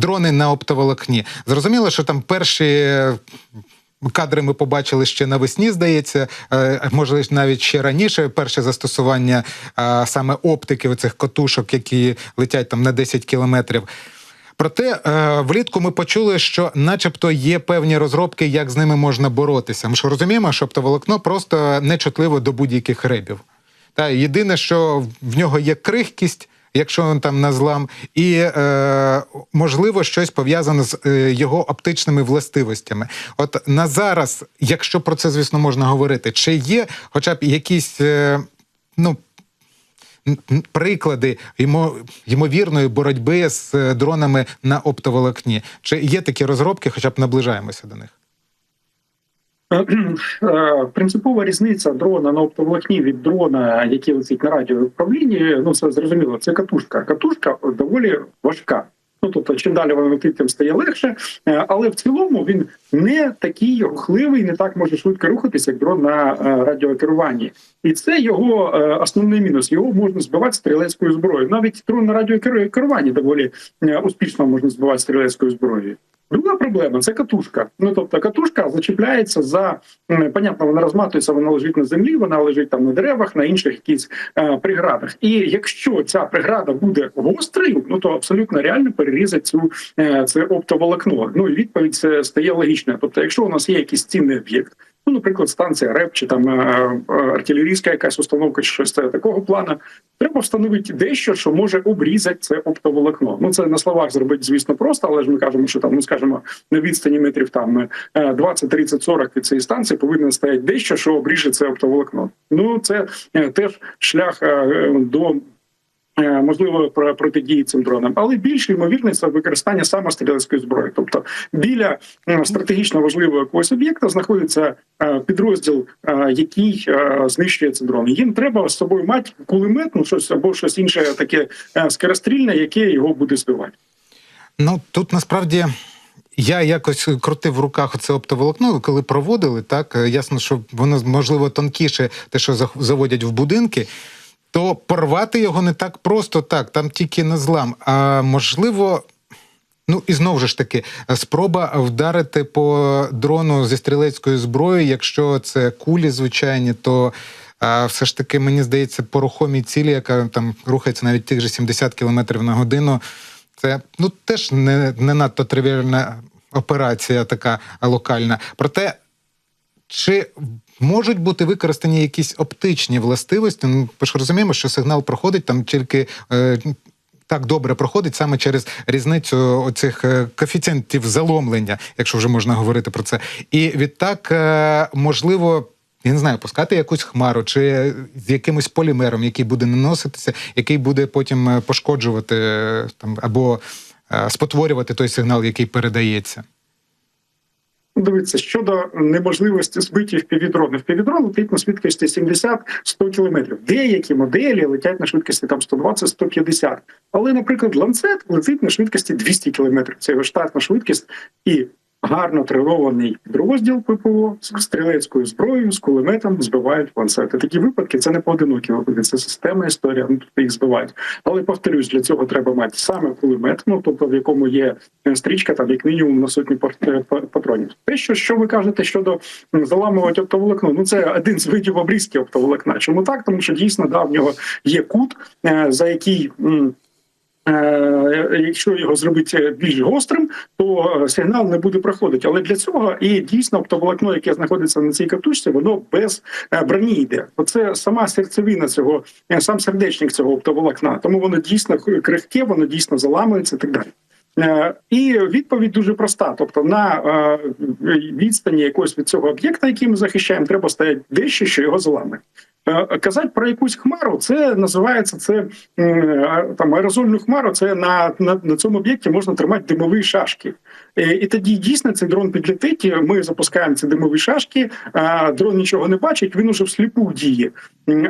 дрони на оптоволокні. Зрозуміло, що там перші. Кадри ми побачили ще навесні, здається, е, може навіть ще раніше. Перше застосування е, саме оптики оцих котушок, які летять там на 10 кілометрів. Проте е, влітку ми почули, що, начебто, є певні розробки, як з ними можна боротися. Ми ж розуміємо, що оптоволокно просто нечутливо до будь-яких ребів. Та єдине, що в нього є крихкість, якщо він там на злам, і е, можливо щось пов'язане з е, його оптичними властивостями. От на зараз, якщо про це звісно можна говорити, чи є хоча б якісь е, ну. Приклади ймо, ймовірної боротьби з е, дронами на оптоволокні. Чи є такі розробки, хоча б наближаємося до них? Е, Принципова різниця дрона на оптоволокні від дрона, який летить на радіоуправлінні, ну це зрозуміло. Це катушка. Катушка доволі важка. Ну тобто, чим далі вона летить, тим стає легше, Е, але в цілому він не такий рухливий, не так може швидко рухатися, як дрон на е, радіокеруванні. І це його е, основний мінус. Його можна збивати стрілецькою зброєю. Навіть дрон на радіокеруванні доволі е, успішно можна збивати стрілецькою зброєю. Друга проблема це катушка. Ну тобто катушка зачіпляється за понятно, вона розматується, вона лежить на землі, вона лежить там на деревах, на інших якісь е, преградах. І якщо ця преграда буде гострою, ну то абсолютно реально перерізати цю е, це оптоволокно. Ну і відповідь стає логічною. Тобто, якщо у нас є якийсь цінний об'єкт. Ну, наприклад, станція РЕП чи там е, е, артилерійська якась установка, чи щось такого плану. Треба встановити дещо, що може обрізати це оптоволокно. Ну це на словах зробити, звісно, просто, але ж ми кажемо, що там, ну скажімо, на відстані метрів там е, 20, 30, 40 від цієї станції повинно стояти дещо, що обріже це оптоволокно. Ну це е, теж шлях до. Е, Можливо, про протидії цим дронам, але більш ймовірність використання саме стрілецької зброї. Тобто біля стратегічно важливого якогось об'єкта знаходиться е, підрозділ, е, який знищує ці дрони. Їм треба з собою мати кулемет, ну щось або щось інше таке скорострільне, яке його буде збивати. Ну тут насправді. Я якось крутив в руках оце оптоволокно, коли проводили, так ясно, що воно можливо тонкіше, те, що заводять в будинки, то порвати його не так просто так, там тільки на злам. А можливо, ну і знову ж таки, спроба вдарити по дрону зі стрілецької зброї, якщо це кулі звичайні, то. А все ж таки, мені здається, по рухомій цілі, яка там рухається навіть тих же 70 км на годину, це ну теж не, не надто тривіальна операція, така локальна. Проте, чи можуть бути використані якісь оптичні властивості? Ну, ми ж розуміємо, що сигнал проходить там тільки. Е, так добре проходить саме через різницю оцих е, коефіцієнтів заломлення, якщо вже можна говорити про це. І відтак, е, можливо, я не знаю, пускати якусь хмару чи з якимось полімером, який буде наноситися, який буде потім е, пошкоджувати там або спотворювати той сигнал, який передається. Дивіться, щодо неможливості збиті в півдрони. В півдрон летить на швидкості 70-100 км. Деякі моделі летять на швидкості там 120-150. Але, наприклад, ланцет летить на швидкості 200 км. Це його штатна швидкість і гарно тренований підрозділ ППО з стрілецькою зброєю, з кулеметом збивають ланцети. Такі випадки це не поодинокі випадки, це системна історія. Ну тобто їх збивають. Але повторюсь, для цього треба мати саме кулемет, ну тобто в якому є е, стрічка, там як мінімум на сотню пар- е, патронів. Те, що, що ви кажете щодо заламувати оптоволокно, ну це один з видів обрізки оптоволокна. Чому так? Тому що дійсно да, в нього є кут, е, за який. Е, Якщо його зробити більш гострим, то е, сигнал не буде проходити. Але для цього і дійсно оптоволокно, яке знаходиться на цій катушці, воно без е, броні йде. Оце сама серцевина цього, сам сердечник цього оптоволокна. Тому воно дійсно крихке, воно дійсно заламується і так далі. Е, І відповідь дуже проста: тобто, на е, відстані якогось від цього об'єкта, який ми захищаємо, треба стояти дещо, що його заламує. Е, Казати про якусь хмару, це називається це там аерозольну хмару. Це на, на, на цьому об'єкті можна тримати димові шашки. Е, І тоді дійсно цей дрон підлетить. Ми запускаємо ці димові шашки. а Дрон нічого не бачить, він уже всліпу діє.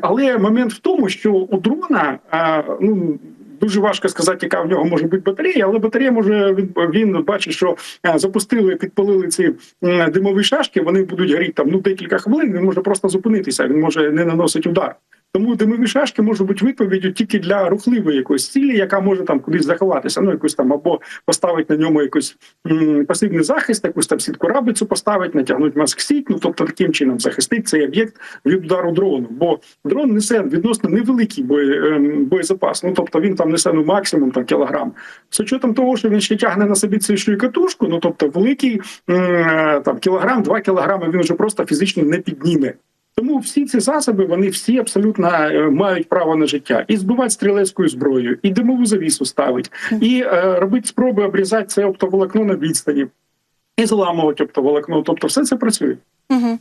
Але момент в тому, що у дрона а, ну. Дуже важко сказати, яка в нього може бути батарея, але батарея може він, бачить, що е, запустили, підпалили ці димові шашки. Вони будуть горіти там ну декілька хвилин. Він може просто зупинитися. Він може не наносити удар. Тому димові шашки можуть бути відповіддю тільки для рухливої якоїсь цілі, яка може там кудись заховатися. Ну якусь там або поставити на ньому якийсь пасивний захист, якусь там сітку рабицю поставити, натягнути маск-сіть, ну тобто таким чином захистити цей об'єкт від удару дрону. Бо дрон несе відносно невеликий ем, боєзапас. Ну тобто він там несе ну максимум там кілограм. З учетом того, що він ще тягне на собі цю ще й катушку, ну тобто великий е, там кілограм, два кілограми він вже просто фізично не підніме. Тому всі ці засоби вони всі абсолютно е, мають право на життя і збивати стрілецькою зброєю, і димову завісу ставить, і е, робити спроби обрізати це оптоволокно на відстані, і зламувати оптоволокно. Тобто, все це працює. Угу.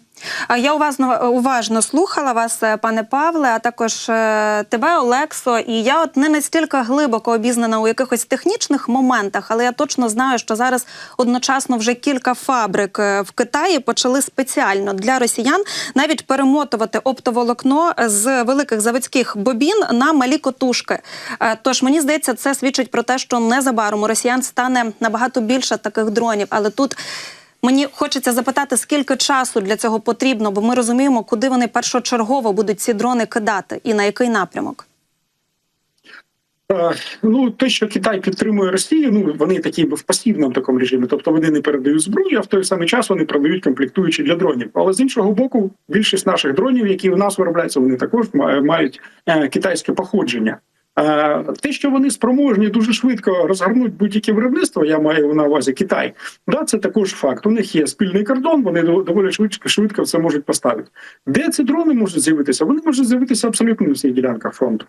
Я уважно уважно слухала вас, е, пане Павле, а також е, тебе, Олексо. І я от не настільки глибоко обізнана у якихось технічних моментах, але я точно знаю, що зараз одночасно вже кілька фабрик е, в Китаї почали спеціально для росіян навіть перемотувати оптоволокно з великих заводських бобін на малі котушки. Тож мені здається, це свідчить про те, що незабаром у росіян стане набагато більше таких дронів, але тут. Мені хочеться запитати, скільки часу для цього потрібно, бо ми розуміємо, куди вони першочергово будуть ці дрони кидати і на який напрямок. Е, Ну, те, що Китай підтримує Росію, ну вони такі в пасивному такому режимі, тобто вони не передають зброю, а в той самий час вони продають комплектуючі для дронів. Але з іншого боку, більшість наших дронів, які в нас виробляються, вони також ма- мають е, китайське походження. Е, Те, що вони спроможні дуже швидко розгорнути будь-яке виробництво, я маю на увазі Китай. Да, це також факт. У них є спільний кордон, вони доволі швидко швидко це можуть поставити. Де ці дрони можуть з'явитися? Вони можуть з'явитися абсолютно на всіх ділянках фронту.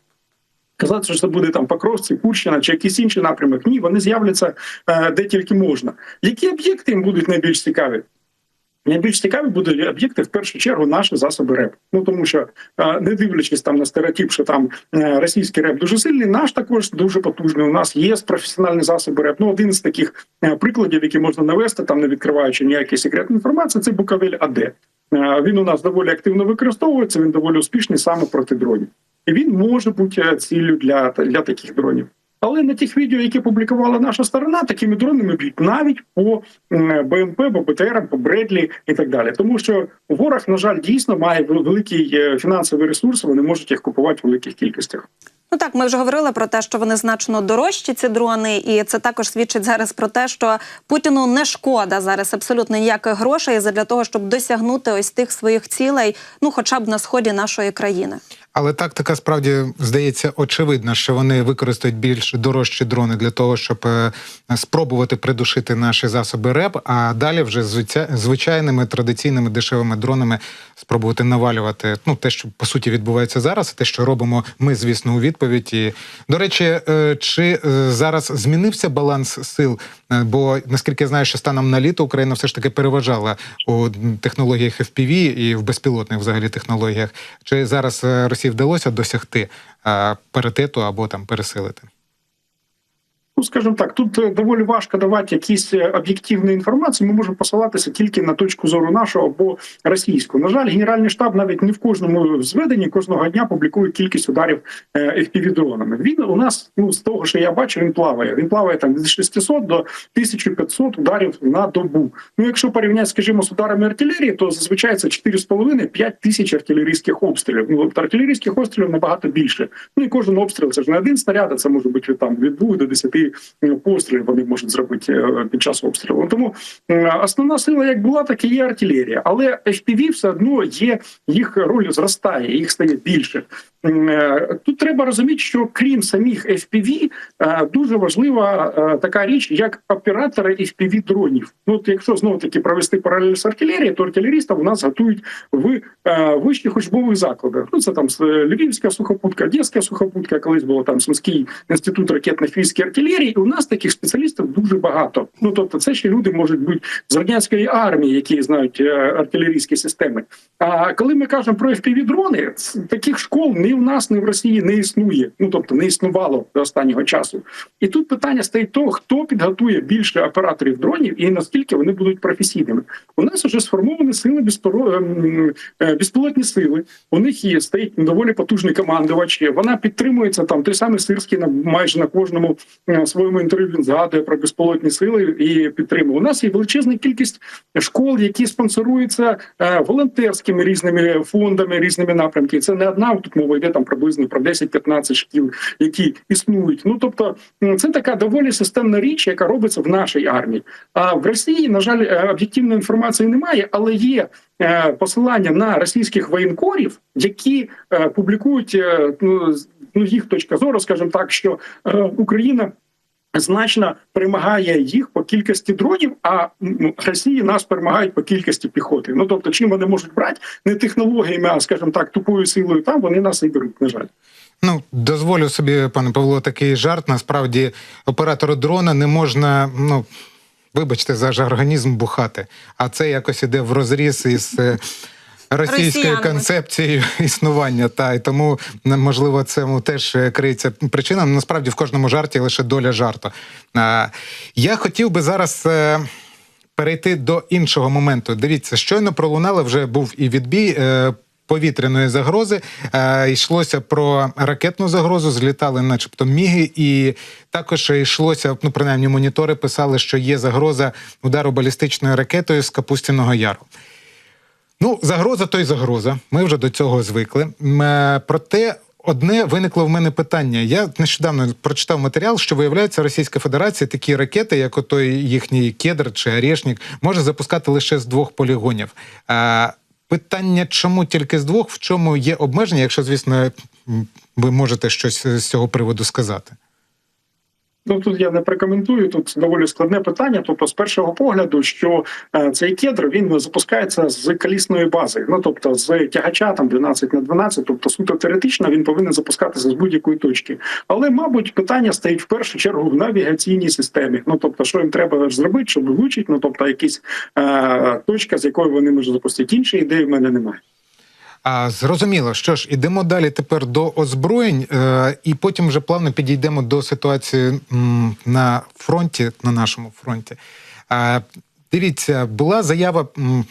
Казати, що це буде там Покровці, Курщина чи якийсь інший напрямок. Ні, вони з'являться е, де тільки можна. Які об'єкти їм будуть найбільш цікаві? Найбільш цікаві будуть об'єкти в першу чергу наші засоби РЕП. Ну тому що не дивлячись там на стереотип, що там е, російський РЕП дуже сильний, наш також дуже потужний. У нас є професіональні засоби РЕП. Ну один з таких е, прикладів, які можна навести, там не відкриваючи ніякі секретні інформації, це Буковель АД. Е, Він у нас доволі активно використовується. Він доволі успішний саме проти дронів. І він може бути ціллю для, для таких дронів. Але на тих відео, які публікувала наша сторона, такими дронами б'ють навіть по БМП, по БТРам, по Бредлі і так далі. Тому що ворог, на жаль, дійсно має вел- великий е, фінансовий ресурс. Вони можуть їх купувати в великих кількостях. Ну так, ми вже говорили про те, що вони значно дорожчі, ці дрони, і це також свідчить зараз про те, що Путіну не шкода зараз абсолютно ніяких грошей для того, щоб досягнути ось тих своїх цілей, ну хоча б на сході нашої країни. Але тактика справді здається очевидна, що вони використають більш дорожчі дрони для того, щоб е, спробувати придушити наші засоби РЕП, а далі вже звичайними традиційними дешевими дронами спробувати навалювати ну те, що по суті відбувається зараз, те, що робимо ми, звісно, у відповідь. І, до речі, е, чи е, зараз змінився баланс сил? Бо наскільки я знаю, що станом на літо Україна все ж таки переважала у технологіях FPV і в безпілотних взагалі технологіях. Чи зараз е, Росії вдалося досягти е, паритету або там пересилити? Ну, скажімо так, тут е, доволі важко давати якісь е, об'єктивну інформацію. Ми можемо посилатися тільки на точку зору нашого або російську. На жаль, генеральний штаб навіть не в кожному зведенні кожного дня публікує кількість ударів е, fpv дронами. Він у нас, ну з того, що я бачу, він плаває. Він плаває там від 600 до 1500 ударів на добу. Ну, якщо порівняти, скажімо, з ударами артилерії, то зазвичай це 4,5-5 тисяч артилерійських обстрілів. Ну артилерійських обстрілів набагато більше. Ну і кожен обстріл це ж не один снаряд, а це може бути від там від 2 до 10 пострілів. Вони можуть зробити е, під час обстрілу. Тому основна сила як була, так і є артилерія. Але FPV все одно є їх роль зростає, їх стає більше. Е, Тут треба розуміти, що крім самих FPV, е, дуже важлива е, така річ, як оператори FPV дронів. Ну, от якщо знову таки провести паралель з артилерією, то артилерістів у нас готують в вищих учбових закладах. Ну це там Львівська сухопутка, Одеська сухопутка, колись було там Сумський інститут і артилерії. І у нас таких спеціалістів дуже багато. Ну тобто, це ще люди можуть бути з радянської армії, які знають артилерійські системи. А коли ми кажемо про fpv дрони, таких школ ні в нас, ні в Росії не існує. Ну тобто не існувало до останнього часу. І тут питання стоїть того, хто підготує більше операторів дронів і наскільки вони будуть професійними. У нас вже сформовані сили безпоро... ем, е, безпілотні сили. У них є стоїть доволі потужний командувач. Вона підтримується там той самий Сирський на майже на кожному е, своєму інтерв'ю він згадує про безпілотні сили і підтримує. У нас є величезна кількість школ, які спонсоруються е, волонтерськими різними фондами, різними напрямками. Це не одна тут мова йде там приблизно про 10-15 шкіл, які існують. Ну тобто, це така доволі системна річ, яка робиться в нашій армії. А в Росії, на жаль, е, об'єктивної інформації немає, але є е, посилання на російських воєнкорів, які е, публікують ну, ну, їх точка зору, скажімо так, що Україна. Значно перемагає їх по кількості дронів, а Росії нас перемагають по кількості піхоти. Ну тобто, чим вони можуть брати не технологіями, а скажімо так, тупою силою. Там вони нас і беруть. На жаль. Ну, дозволю собі, пане Павло, такий жарт. Насправді, оператору дрона не можна, ну вибачте, за жаргонізм бухати. А це якось іде в розріз із. Російською концепцією існування, та і тому можливо цьому теж е, криється причина. Насправді в кожному жарті лише доля жарту. А, я хотів би зараз е, перейти до іншого моменту. Дивіться, щойно пролунало, вже був і відбій. Е, Повітряної загрози е, йшлося про ракетну загрозу, злітали, начебто, міги, і також йшлося, ну принаймні, монітори писали, що є загроза удару балістичною ракетою з Капустіного Яру. Ну, загроза то й загроза. Ми вже до цього звикли. Е, Проте одне виникло в мене питання. Я нещодавно прочитав матеріал, що виявляється, Російська Федерація такі ракети, як отой їхній кедр чи Орешник, може запускати лише з двох полігонів. Е, Питання, чому тільки з двох, в чому є обмеження, якщо, звісно, ви можете щось з цього приводу сказати. Ну тут я не прокоментую. Тут доволі складне питання. Тобто, з першого погляду, що е, цей кедр він запускається з колісної бази, ну тобто з тягача там 12 на 12, тобто суто теоретично він повинен запускатися з будь-якої точки. Але, мабуть, питання стоїть в першу чергу в навігаційній системі. Ну тобто, що їм треба зробити, щоб влучити, ну тобто, якісь е, точка, з якої вони можуть запустити. Іншої ідеї в мене немає. А зрозуміло, що ж, ідемо далі тепер до озброєнь, е, і потім вже плавно підійдемо до ситуації м, на фронті, на нашому фронті. Е, дивіться, була заява м,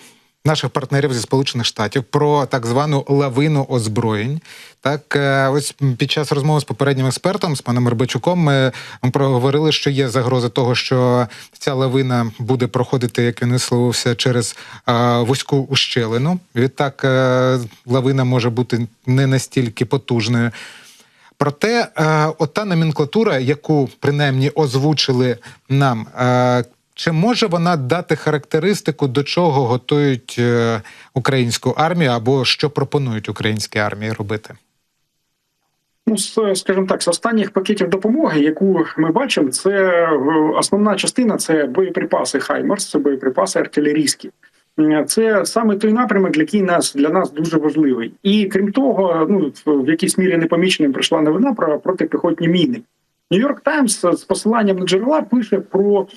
наших партнерів зі Сполучених Штатів про так звану лавину озброєнь. Так, е, ось під час розмови з попереднім експертом, з паном Рибачуком, ми проговорили, що є загроза того, що ця лавина буде проходити, як він висловився, через е, вузьку ущелину. Відтак е, лавина може бути не настільки потужною. Проте, ота номенклатура, яку принаймні озвучили нам, чи може вона дати характеристику, до чого готують е, українську армію, або що пропонують українській армії робити? Ну, скажімо так, з останніх пакетів допомоги, яку ми бачимо, це е, основна частина це боєприпаси Хаймарс, це боєприпаси артилерійські. Це саме той напрямок, який нас для нас дуже важливий. І крім того, ну в якійсь мірі непоміченим прийшла новина про протипіхотні міни. Нью-Йорк Таймс з посиланням на джерела пише про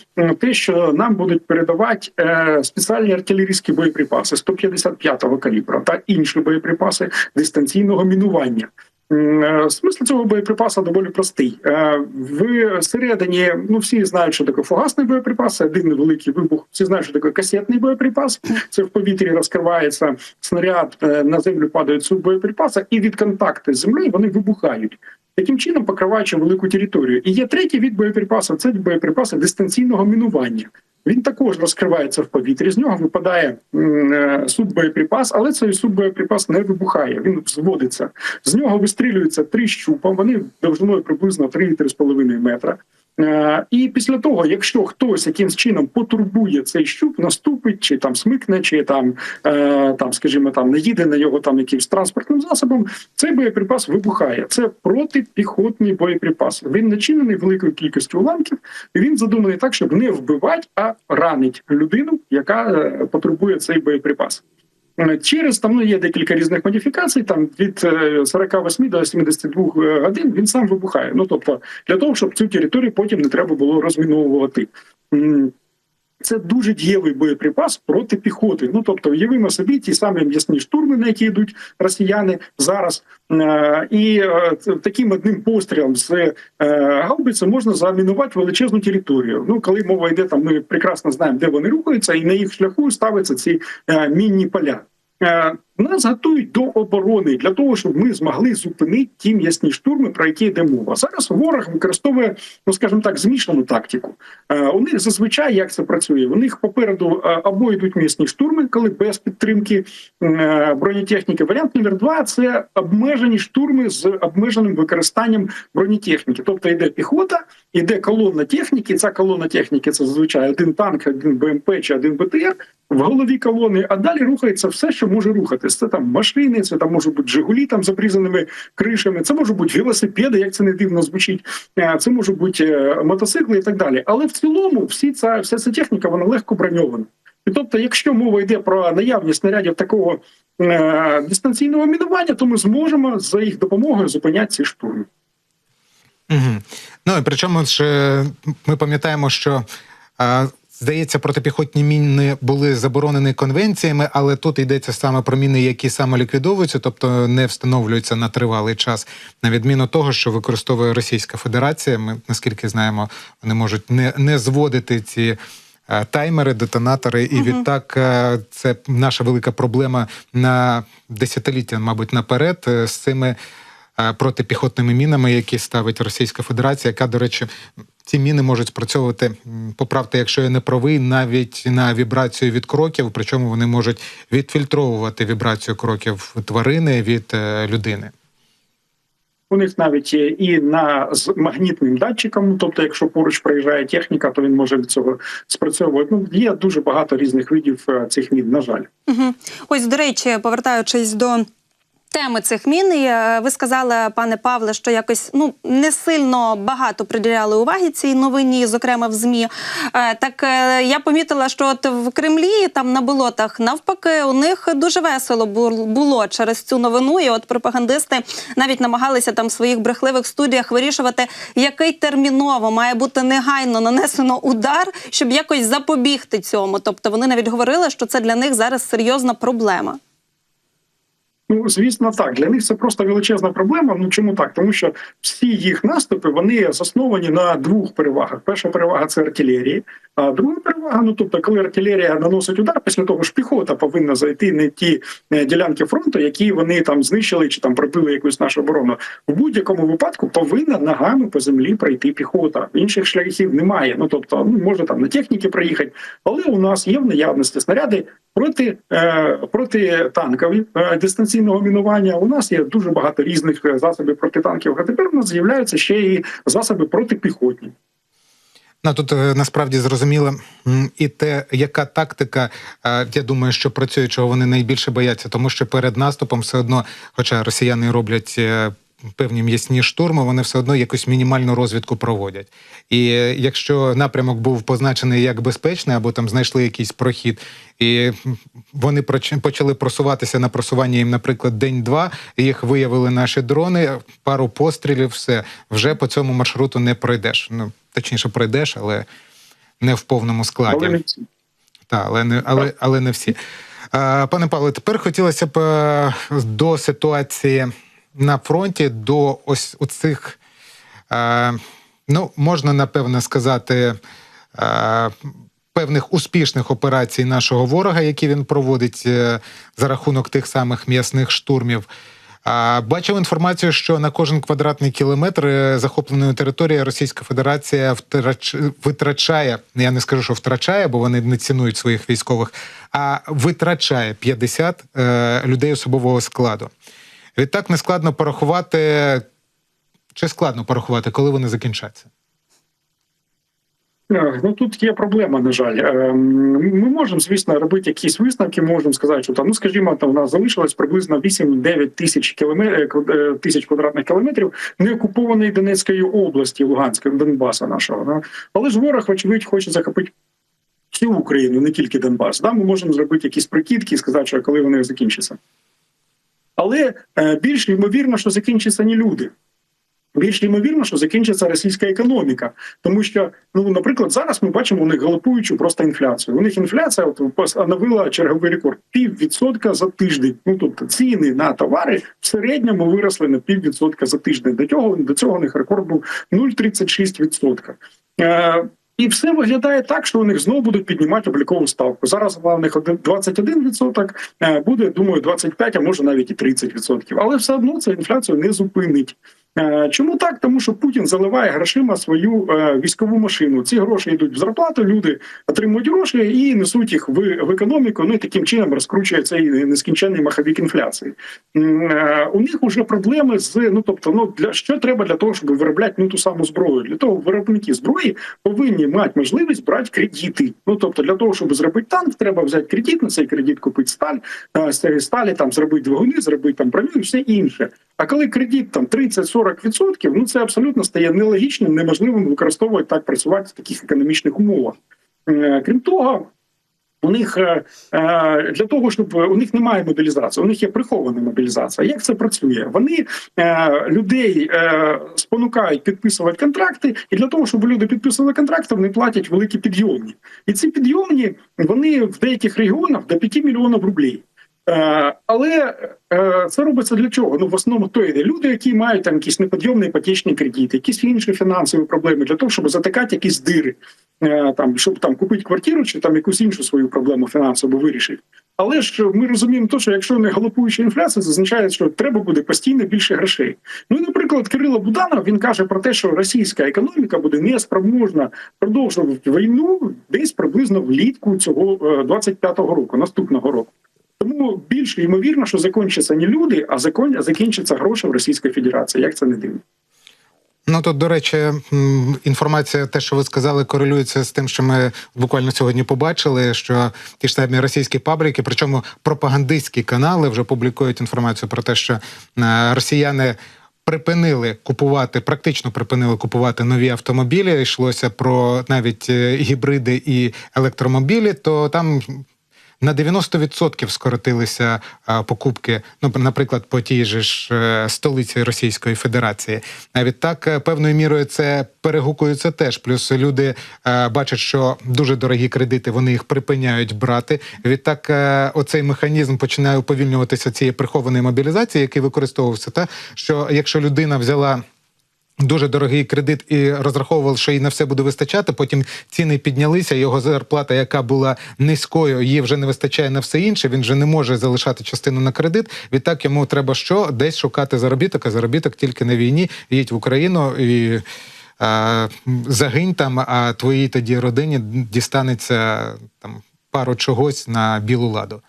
те, що нам будуть передавати е, спеціальні артилерійські боєприпаси 155-го калібра та інші боєприпаси дистанційного мінування. Е, Смисл цього боєприпаса доволі простий. Е, В середині ну всі знають, що таке фугасний боєприпас, один великий вибух. Всі знають, що таке касетний боєприпас. Це в повітрі розкривається снаряд, на землю падають суть боєприпаса, і від контакту з землею вони вибухають. Таким чином покриваючи велику територію. І є третій від боєприпасів це боєприпаси дистанційного мінування. Він також розкривається в повітрі. З нього випадає суд боєприпас, але цей суббоєприпас не вибухає. Він зводиться. З нього вистрілюються три щупа. Вони довжиною приблизно 3-3,5 метра. Е, І після того, якщо хтось якимсь чином потурбує цей щуп, наступить чи там смикне, чи там, е, там скажімо, там не їде на його там якимсь транспортним засобом, цей боєприпас вибухає. Це протипіхотний боєприпас. Він начинений великою кількістю уламків, і він задуманий так, щоб не вбивати, а ранить людину, яка е, потребує цей боєприпас. Е, Через там ну, є декілька різних модифікацій. Там від е, 48 до 72 годин він сам вибухає. Ну тобто, для того, щоб цю територію потім не треба було розміновувати. Це дуже дієвий боєприпас проти піхоти. Ну тобто, уявимо собі ті самі м'ясні штурми, на які йдуть росіяни зараз. Е, І е, таким одним пострілом з е, гаубиці можна замінувати величезну територію. Ну коли мова йде, там ми прекрасно знаємо, де вони рухаються, і на їх шляху ставляться ці мінні поля. Нас готують до оборони для того, щоб ми змогли зупинити ті м'ясні штурми, про які йде мова. Зараз ворог використовує, ну скажімо так, змішану тактику. Е, у них зазвичай як це працює? У них попереду е, або йдуть м'ясні штурми, коли без підтримки е, бронетехніки. Варіант номер два це обмежені штурми з обмеженим використанням бронетехніки. Тобто йде піхота, йде колонна техніки. Ця колона техніки це зазвичай один танк, один БМП чи один БТР в голові колони, а далі рухається все, що може рухатись. Це там машини, це там можуть бути Жигулі там з обрізаними кришами, це можуть бути велосипеди, як це не дивно звучить. е, Це можуть бути е, мотоцикли і так далі. Але в цілому, всі ця вся ця техніка вона легко броньована. І тобто, якщо мова йде про наявність снарядів такого е, дистанційного мінування, то ми зможемо за їх допомогою зупиняти ці штурми. Угу. Ну і причому ж ми пам'ятаємо, що е, здається, протипіхотні міни були заборонені конвенціями, але тут йдеться саме про міни, які самоліквідовуються, тобто не встановлюються на тривалий час, на відміну того, що використовує Російська Федерація. Ми наскільки знаємо, вони можуть не, не зводити ці. е, Таймери, детонатори, і відтак е, це наша велика проблема на десятиліття, мабуть, наперед е, з цими протипіхотними мінами, які ставить Російська Федерація, яка, до речі, ці міни можуть спрацьовувати, поправте, якщо я не правий, навіть на вібрацію від кроків, причому вони можуть відфільтровувати вібрацію кроків тварини від е, людини. У них навіть є і на з магнітним датчиком. Тобто, якщо поруч проїжджає техніка, то він може від цього спрацьовувати. Ну є дуже багато різних видів е, цих мін. На жаль. Угу. Ось, до речі, повертаючись до. Теми цих мін, і, е, ви сказали, пане Павле, що якось ну не сильно багато приділяли уваги цій новині, зокрема в змі. Е, Так е, я помітила, що от в Кремлі, там на болотах, навпаки, у них дуже весело бу- було через цю новину. І от пропагандисти навіть намагалися там в своїх брехливих студіях вирішувати, який терміново має бути негайно нанесено удар, щоб якось запобігти цьому. Тобто вони навіть говорили, що це для них зараз серйозна проблема. Ну звісно, так для них це просто величезна проблема. Ну чому так? Тому що всі їх наступи вони засновані на двох перевагах. Перша перевага це артилерії. А друга перевага, ну тобто, коли артилерія наносить удар, після того ж піхота повинна зайти на ті е, ділянки фронту, які вони там знищили чи там пробили якусь нашу оборону. В будь-якому випадку повинна ногами по землі пройти піхота. Інших шляхів немає. Ну тобто, ну може там на техніки проїхати, але у нас є в наявності снаряди проти, е, протитанкові е, дистанційного мінування. У нас є дуже багато різних е, засобів протитанків. А тепер у нас з'являються ще і засоби протипіхотні. Ну, тут е, насправді зрозуміло і те, яка тактика, е, я думаю, що працює, чого вони найбільше бояться, тому що перед наступом все одно, хоча росіяни роблять. Певні м'ясні штурми, вони все одно якусь мінімальну розвідку проводять. І е, якщо напрямок був позначений як безпечний, або там знайшли якийсь прохід, і вони почали просуватися на просування їм, наприклад, день-два, їх виявили наші дрони, пару пострілів, все вже по цьому маршруту не пройдеш. Ну точніше, пройдеш, але не в повному складі. Але. Так, але не але, але не всі. Пане Павле, тепер хотілося б е, до ситуації на фронті, до ось цих, е, ну можна напевно сказати. е, Певних успішних операцій нашого ворога, які він проводить е, за рахунок тих самих м'ясних штурмів. Бачив інформацію, що на кожен квадратний кілометр е, захопленої території Російська Федерація втрач... витрачає. Я не скажу, що втрачає, бо вони не цінують своїх військових, а витрачає 50 е, людей особового складу. Відтак не складно порахувати, чи складно порахувати, коли вони закінчаться. Е, Ну тут є проблема, на жаль. Е, Ми можемо, звісно, робити якісь висновки. Можемо сказати, що там, ну скажімо, там у нас залишилось приблизно 8-9 тисяч кілометрів тисяч квадратних кілометрів неокупованої Донецької області, Луганської Донбаса нашого. Але ж ворог, вочевидь, хоче захопити. Всю Україну, не тільки Донбас. Да, ми можемо зробити якісь прикидки і сказати, що коли вони закінчаться. Але е, більш ймовірно, що закінчаться не люди. Більш ймовірно, що закінчиться російська економіка, тому що ну, наприклад, зараз ми бачимо у них галопуючу просто інфляцію. У них інфляція от оновила черговий рекорд піввідсотка за тиждень. Ну тобто ціни на товари в середньому виросли на піввідсотка за тиждень. До цього до цього у них рекорд був 0,36%. І все виглядає так, що у них знову будуть піднімати облікову ставку. Зараз у них один- 21%, е, буде, думаю, 25, а може навіть і 30%. Але все одно це інфляцію не зупинить. Е, Чому так? Тому що Путін заливає грошима свою е, військову машину. Ці гроші йдуть в зарплату, люди отримують гроші і несуть їх в, економіку. Ну і таким чином розкручує цей нескінченний маховік інфляції. Е, У них вже проблеми з ну тобто, ну для що треба для того, щоб виробляти ну ту саму зброю? Для того виробники зброї повинні мати можливість брати кредити. Ну тобто, для того, щоб зробити танк, треба взяти кредит, на цей кредит купити сталь, з сталі там зробити двигуни, зробити там броню і все інше. А коли кредит там 30-40%, ну це абсолютно стає нелогічним, неможливим використовувати так працювати в таких економічних умовах. Е, Крім того. У них е, е, для того, щоб у них немає мобілізації, у них є прихована мобілізація. Як це працює? Вони людей спонукають підписувати контракти, і для того, щоб люди підписували контракти, вони платять великі підйомні. І ці підйомні вони в деяких регіонах до 5 мільйонів рублів. Е, але е, це робиться для чого? Ну в основному то йде люди, які мають там якісь неподйомні іпотечні кредити, якісь інші фінансові проблеми для того, щоб затикати якісь дири, е, там щоб там купити квартиру чи там якусь іншу свою проблему фінансову вирішити. Але ж ми розуміємо, то, що якщо не галопуюча інфляція, це означає, що треба буде постійно більше грошей. Ну, наприклад, Кирило Буданов він каже про те, що російська економіка буде неспроможна продовжувати війну десь приблизно влітку цього е, 25-го року, наступного року. Тому більш ймовірно, що закінчаться не люди, а закон закінчаться гроші в Російській Федерації. Як це не дивно? Ну тут, до речі, інформація, те, що ви сказали, корелюється з тим, що ми буквально сьогодні побачили, що ті ж самі російські пабрики, причому пропагандистські канали вже публікують інформацію про те, що е, росіяни. Припинили купувати, практично припинили купувати нові автомобілі. Йшлося про навіть е, гібриди і електромобілі. То там на 90% скоротилися покупки, ну, наприклад, по тій же ж е, столиці Російської Федерації. А відтак, е, певною мірою це перегукується теж. Плюс люди е, бачать, що дуже дорогі кредити, вони їх припиняють брати. Відтак, оцей механізм починає уповільнюватися цієї прихованої мобілізації, який використовувався. Та що якщо людина взяла. Дуже дорогий кредит і розраховував, що їй на все буде вистачати. Потім ціни піднялися. Його зарплата, яка була низькою, їй вже не вистачає на все інше. Він вже не може залишати частину на кредит. Відтак йому треба що десь шукати заробіток. А заробіток тільки на війні. Їдь в Україну і а, загинь там. А твоїй тоді родині дістанеться там пару чогось на білу ладу.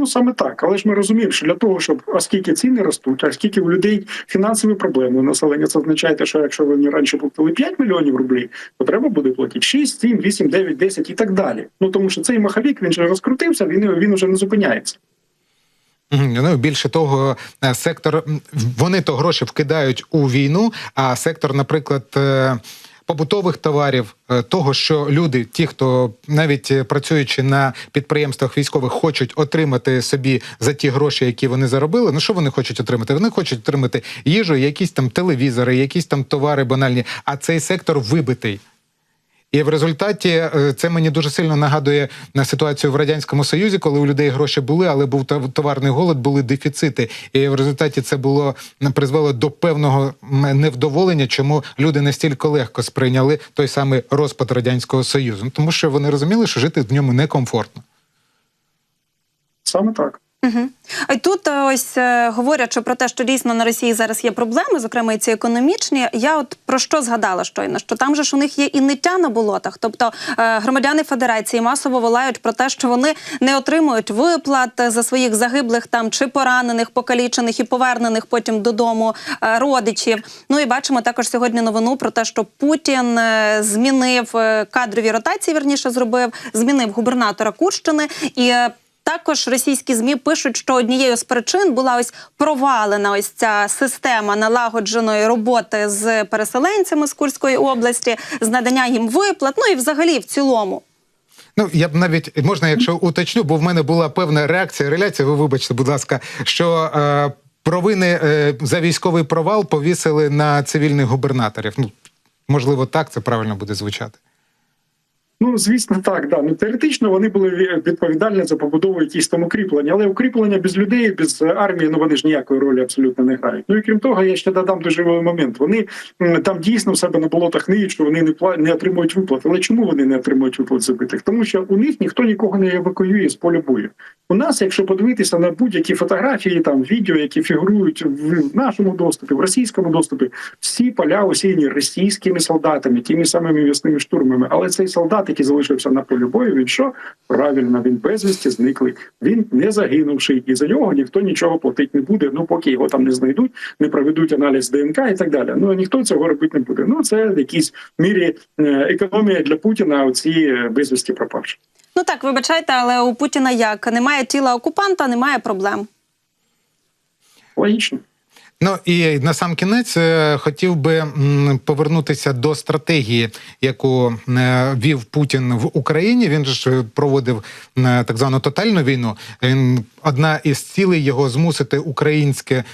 Ну саме так, але ж ми розуміємо, що для того, щоб оскільки ціни ростуть, оскільки у людей фінансові проблеми населення, це означає, що якщо вони раніше платили 5 мільйонів рублів, то треба буде платити 6, 7, 8, 9, 10 і так далі. Ну тому що цей маховік він же розкрутився, він він уже не зупиняється. Ну більше того, е, сектор вони то гроші вкидають у війну. А сектор, наприклад, е, побутових товарів, е, того, що люди, ті, хто навіть е, працюючи на підприємствах військових, хочуть отримати собі за ті гроші, які вони заробили. Ну що вони хочуть отримати? Вони хочуть отримати їжу, якісь там телевізори, якісь там товари банальні. А цей сектор вибитий. І в результаті е, це мені дуже сильно нагадує на ситуацію в радянському союзі, коли у людей гроші були, але був товарний голод, були дефіцити. І в результаті це було призвело до певного невдоволення, чому люди настільки легко сприйняли той самий розпад радянського союзу. Тому що вони розуміли, що жити в ньому некомфортно. Саме так. Угу. А тут е, ось е, говорячи про те, що дійсно на Росії зараз є проблеми, зокрема і ці економічні. Я от про що згадала щойно? Що там же ж у них є і ниття на болотах, тобто е, громадяни Федерації масово волають про те, що вони не отримують виплат за своїх загиблих там чи поранених, покалічених і повернених потім додому родичів. Ну і бачимо також сьогодні новину про те, що Путін змінив кадрові ротації, верніше зробив, змінив губернатора Курщини і. Також російські змі пишуть, що однією з причин була ось провалена ось ця система налагодженої роботи з переселенцями з Курської області, з надання їм виплат. Ну і взагалі в цілому. Ну я б навіть можна, якщо уточню, бо в мене була певна реакція, реляція. Ви вибачте, будь ласка, що е, провини е, за військовий провал повісили на цивільних губернаторів. Ну можливо, так це правильно буде звучати. Ну, звісно, так. Да. Ну, теоретично вони були відповідальні за побудову якісь там укріплення, але укріплення без людей, без армії, ну вони ж ніякої ролі абсолютно не грають. Ну і крім того, я ще додам дуже важливий момент. Вони там дійсно в себе на болотах ниють, що вони не пла- не отримують виплат. Але чому вони не отримують виплат забитих? Тому що у них ніхто нікого не евакуює з поля бою. У нас, якщо подивитися на будь-які фотографії, там відео, які фігурують в нашому доступі, в російському доступі, всі поля осіяні російськими солдатами, тими самими в'ясними штурмами. Але цей солдат, який залишився на полі бою, він що правильно він безвісті зниклий. Він не загинувший, і за нього ніхто нічого платити не буде. Ну поки його там не знайдуть, не проведуть аналіз ДНК і так далі. Ну ніхто цього робити не буде. Ну це в якійсь мірі е, економія для Путіна. Оці е, безвісті пропавші. Ну так, вибачайте, але у Путіна як немає тіла окупанта, немає проблем. Логічно. Ну і на сам кінець е, хотів би повернутися до стратегії, яку е, вів Путін в Україні. Він ж проводив е, так звану тотальну війну. Він одна із цілей його змусити українське,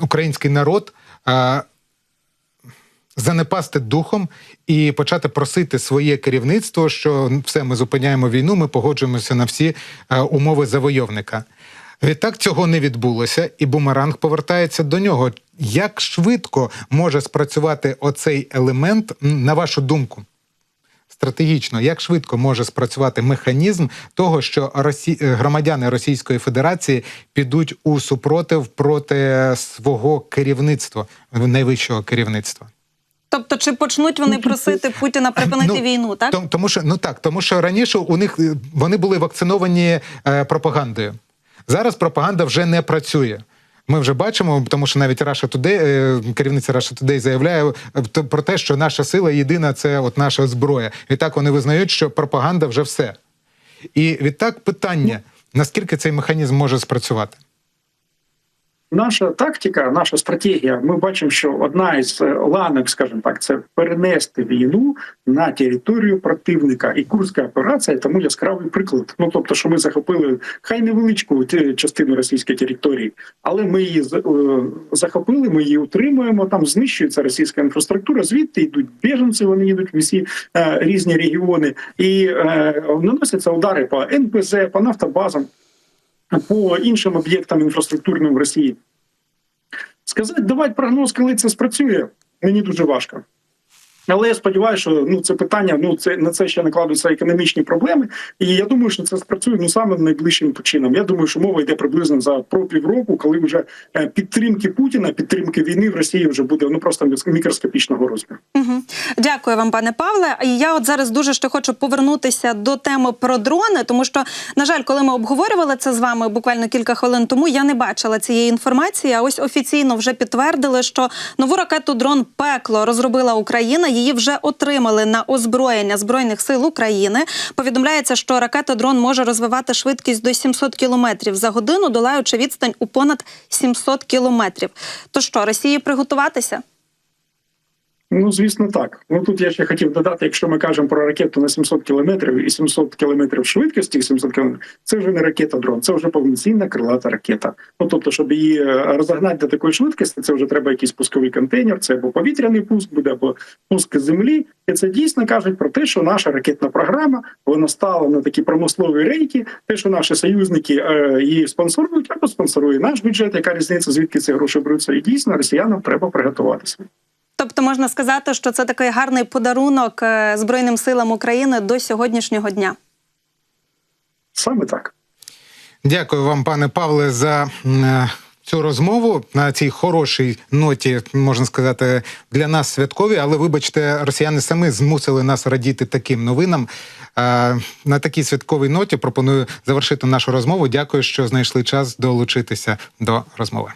український народ. Занепасти духом і почати просити своє керівництво, що все ми зупиняємо війну, ми погоджуємося на всі умови завойовника. Відтак цього не відбулося, і бумеранг повертається до нього. Як швидко може спрацювати оцей елемент, на вашу думку? Стратегічно, як швидко може спрацювати механізм того, що Росі... е, громадяни Російської Федерації підуть у супротив проти свого керівництва, найвищого керівництва? Тобто, чи почнуть вони просити Путіна припинити Ну, війну, так? Тому, тому що ну так, тому що раніше у них е, вони були вакциновані е, пропагандою. Зараз пропаганда вже не працює. Ми вже бачимо, тому що навіть Раша Today, е, керівниця Russia Today заявляє е, про те, що наша сила єдина це от наша зброя. Відтак вони визнають, що пропаганда вже все. І відтак питання: наскільки цей механізм може спрацювати? Наша тактика, наша стратегія. Ми бачимо, що одна із е, ланок, скажімо так, це перенести війну на територію противника. І курська операція тому яскравий приклад. Ну тобто, що ми захопили хай невеличку частину російської території, але ми її е, захопили, ми її утримуємо. Там знищується російська інфраструктура. Звідти йдуть біженці, вони їдуть в усі е, різні регіони і наносяться удари по НПЗ, по нафтобазам по іншим об'єктам інфраструктурним в Росії. Сказати, давати прогноз, коли це спрацює, мені дуже важко. Але я сподіваюся, що ну це питання. Ну це на це ще накладуються економічні проблеми. І я думаю, що це спрацює ну саме найближчим чином. Я думаю, що мова йде приблизно за про півроку, коли вже е, підтримки Путіна, підтримки війни в Росії вже буде ну просто мікроскопічного розміру. Угу. Дякую вам, пане Павле. І я от зараз дуже ще хочу повернутися до теми про дрони, тому що, на жаль, коли ми обговорювали це з вами буквально кілька хвилин тому, я не бачила цієї інформації. А ось офіційно вже підтвердили, що нову ракету дрон пекло розробила Україна. Її вже отримали на озброєння збройних сил України. Повідомляється, що ракета дрон може розвивати швидкість до 700 кілометрів за годину, долаючи відстань у понад 700 кілометрів. То що Росії приготуватися? Ну, звісно, так. Ну тут я ще хотів додати, якщо ми кажемо про ракету на 700 кілометрів і 700 кілометрів швидкості, 700 кілометрів, це вже не ракета дрон, це вже повноцінна крилата ракета. Ну тобто, щоб її е, розогнати до такої швидкості, це вже треба якийсь пусковий контейнер, це або повітряний пуск буде, або пуск з землі. І це дійсно кажуть про те, що наша ракетна програма вона стала на такі промислові рейки. Те, що наші союзники е, її спонсорують, або спонсорує наш бюджет, яка різниця, звідки ці гроші беруться, і дійсно росіянам треба приготуватися. Тобто можна сказати, що це такий гарний подарунок е, Збройним силам України до сьогоднішнього дня. Саме так. Дякую вам, пане Павле, за е, цю розмову на цій хорошій ноті, можна сказати, для нас святкові. Але вибачте, росіяни самі змусили нас радіти таким новинам. Е, На такій святковій ноті пропоную завершити нашу розмову. Дякую, що знайшли час долучитися до розмови.